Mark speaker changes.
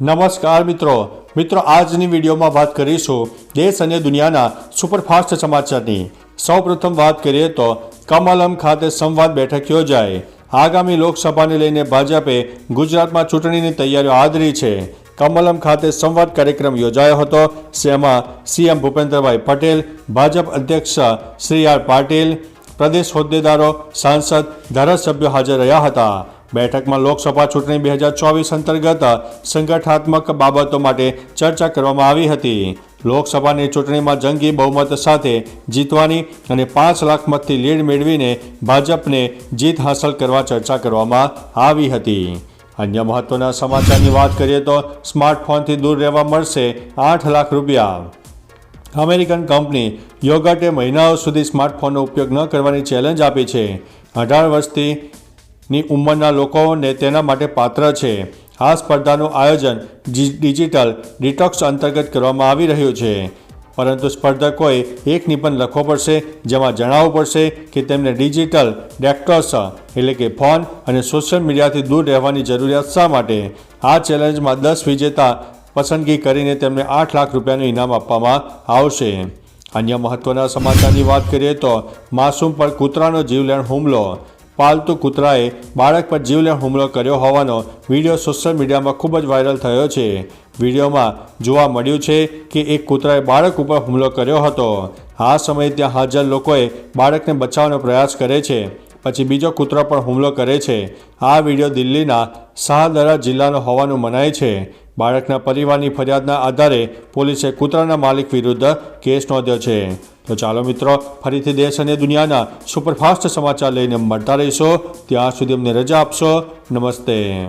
Speaker 1: નમસ્કાર મિત્રો. મિત્રો, આજની વિડીયોમાં વાત કરીશું દેશ અને દુનિયાના સુપરફાસ્ટ સમાચારની. સૌપ્રથમ વાત કરીએ તો કમલમ ખાતે સંવાદ બેઠક યોજાય આગામી લોકસભાને લઈને ભાજપે ગુજરાતમાં ચૂંટણીની તૈયારીઓ આદરી છે. કમલમ ખાતે સંવાદ કાર્યક્રમ યોજાયો હતો, જેમાં સીએમ ભૂપેન્દ્રભાઈ પટેલ, ભાજપ અધ્યક્ષ શ્રી આર પાટીલ પ્રદેશ હોદ્દેદારો, સાંસદ, ધારાસભ્યો હાજર રહ્યા હતા. બેઠકમાં લોકસભા ચૂંટણી બે હજાર ચોવીસ અંતર્ગત સંગઠનાત્મક બાબતો માટે ચર્ચા કરવામાં આવી હતી. લોકસભાની ચૂંટણીમાં જંગી બહુમત સાથે જીતવાની અને પાંચ લાખ મતથી લીડ મેળવીને ભાજપને જીત હાંસલ કરવા ચર્ચા કરવામાં આવી હતી. અન્ય મહત્વના સમાચારની વાત કરીએ તો સ્માર્ટફોનથી દૂર રહેવા મળશે આઠ લાખ રૂપિયા. અમેરિકન કંપની યોગટે મહિનાઓ સુધી સ્માર્ટફોનનો ઉપયોગ ન કરવાની ચેલેન્જ આપી છે. અઢાર વર્ષથી ની ઉંમરના લોકોને તેના માટે પાત્ર છે. આ સ્પર્ધાનું આયોજન ડિજિટલ ડિટોક્સ અંતર્ગત કરવામાં આવી રહ્યું છે. પરંતુ સ્પર્ધકોએ એક નિબંધ લખવો પડશે, જેમાં જણાવવું પડશે કે તેમને ડિજિટલ ડેક્ટર્સ, એટલે કે ફોન અને સોશિયલ મીડિયાથી દૂર રહેવાની જરૂરિયાત શા માટે? આ ચેલેન્જમાં દસ વિજેતા પસંદગી કરીને તેમને આઠ લાખ રૂપિયાનું ઇનામ આપવામાં આવશે. અન્ય મહત્વના સમાચારની વાત કરીએ તો માસૂમ પર કૂતરાનો જીવલેણ હુમલો. પાલતુ કૂતરાએ બાળક પર જીવલેણ હુમલો કર્યો હોવાનો વીડિયો સોશિયલ મીડિયામાં ખૂબ જ વાયરલ થયો છે. વિડીયોમાં જોવા મળ્યું છે કે એક કૂતરાએ બાળક ઉપર હુમલો કર્યો હતો. આ સમયે ત્યાં હાજર લોકોએ બાળકને બચાવવાનો પ્રયાસ કરે છે. પછી બીજો કૂતરો પણ હુમલો કરે છે. આ વીડિયો દિલ્હીના શાહદરા જિલ્લાનો હોવાનું મનાય છે. બાળકના પરિવારની ફરિયાદના આધારે પોલીસે કૂતરાના માલિક વિરુદ્ધ કેસ નોંધ્યો છે. તો ચાલો મિત્રો, ફરીથી દેશ અને દુનિયાના સુપરફાસ્ટ સમાચાર લઈને મળતા રહીશો. ત્યાં સુધી અમને રજા આપશો. નમસ્તે.